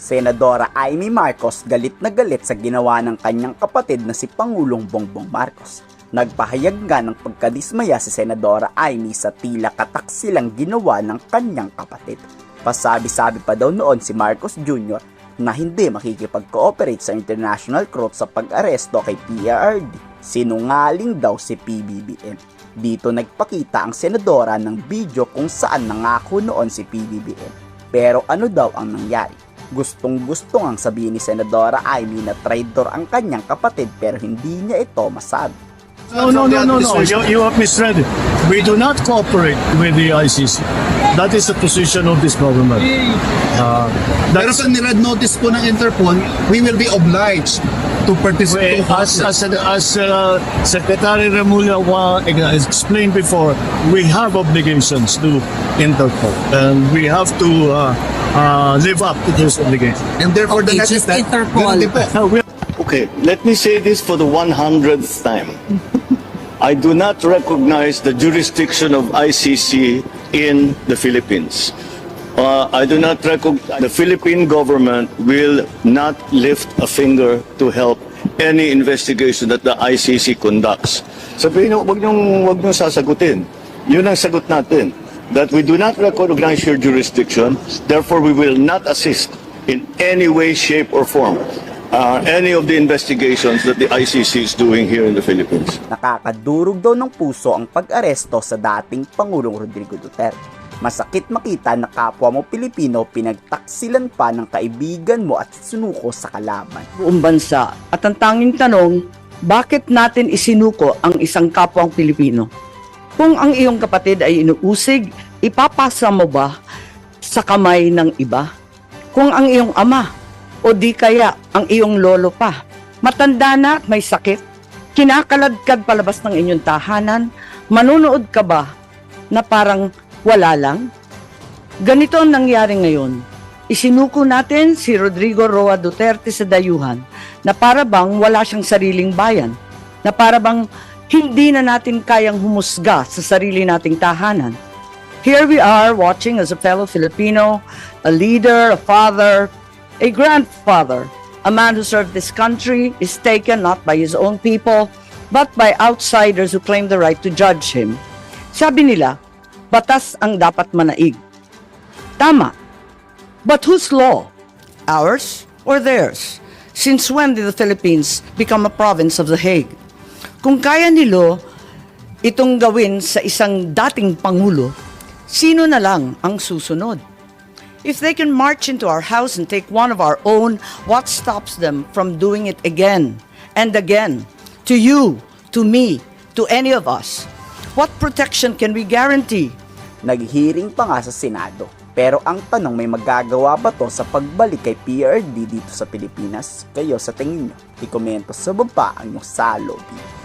Senadora Amy Marcos galit na galit sa ginawa ng kanyang kapatid na si Pangulong Bongbong Marcos. Nagpahayag nga ng pagkadismaya si Senadora Amy sa tila kataksilang ginawa ng kanyang kapatid. Pasabi-sabi pa daw noon si Marcos Jr. na hindi makikipag-cooperate sa International Court sa pag-aresto kay PRRD. Sinungaling daw si PBBM. Dito nagpakita ang senadora ng video kung saan nangako noon si PBBM. Pero ano daw ang nangyari? Gustong gusto ang sabihin ni Senadora Amy na traitor ang kanyang kapatid pero hindi niya ito masabi. No, no, no, no, no. You, you have misread it. We do not cooperate with the ICC. That is the position of this government. Uh, Pero that's, sa nirad notice po ng Interpol, we will be obliged to participate. as, as, as uh, Secretary Remulla explained before, we have obligations to Interpol. And we have to uh, uh, live up to those obligations. And therefore, the Okay, next just step, Interpol. we Okay, let me say this for the 100th time. I do not recognize the jurisdiction of ICC in the Philippines. Uh, I do not recognize the Philippine government will not lift a finger to help any investigation that the ICC conducts. Sabihin nyo, wag niyong, wag niyong sasagutin. Yun ang sagot natin. That we do not recognize your jurisdiction, therefore we will not assist in any way, shape, or form uh, any of the investigations that the ICC is doing here in the Philippines. Nakakadurog daw ng puso ang pag-aresto sa dating Pangulong Rodrigo Duterte. Masakit makita na kapwa mo Pilipino pinagtaksilan pa ng kaibigan mo at sinuko sa kalaban. buong bansa. At ang tanging tanong, bakit natin isinuko ang isang kapwang Pilipino? Kung ang iyong kapatid ay inuusig, ipapasa mo ba sa kamay ng iba? Kung ang iyong ama o di kaya ang iyong lolo pa, matanda na at may sakit, kinakaladkad palabas ng inyong tahanan, manunood ka ba na parang wala lang? Ganito ang nangyari ngayon. Isinuko natin si Rodrigo Roa Duterte sa dayuhan na para bang wala siyang sariling bayan, na para bang hindi na natin kayang humusga sa sarili nating tahanan. Here we are watching as a fellow Filipino, a leader, a father, a grandfather, a man who served this country is taken not by his own people, but by outsiders who claim the right to judge him. Sabi nila, batas ang dapat manaig. Tama. But whose law? Ours or theirs? Since when did the Philippines become a province of The Hague? Kung kaya nilo itong gawin sa isang dating pangulo, sino na lang ang susunod? If they can march into our house and take one of our own, what stops them from doing it again and again? To you, to me, to any of us? What protection can we guarantee? Naghiring pa nga sa Senado. Pero ang tanong may magagawa ba to sa pagbalik kay PRD dito sa Pilipinas? Kayo sa tingin nyo, ikomento sa baba ang inyong salobi.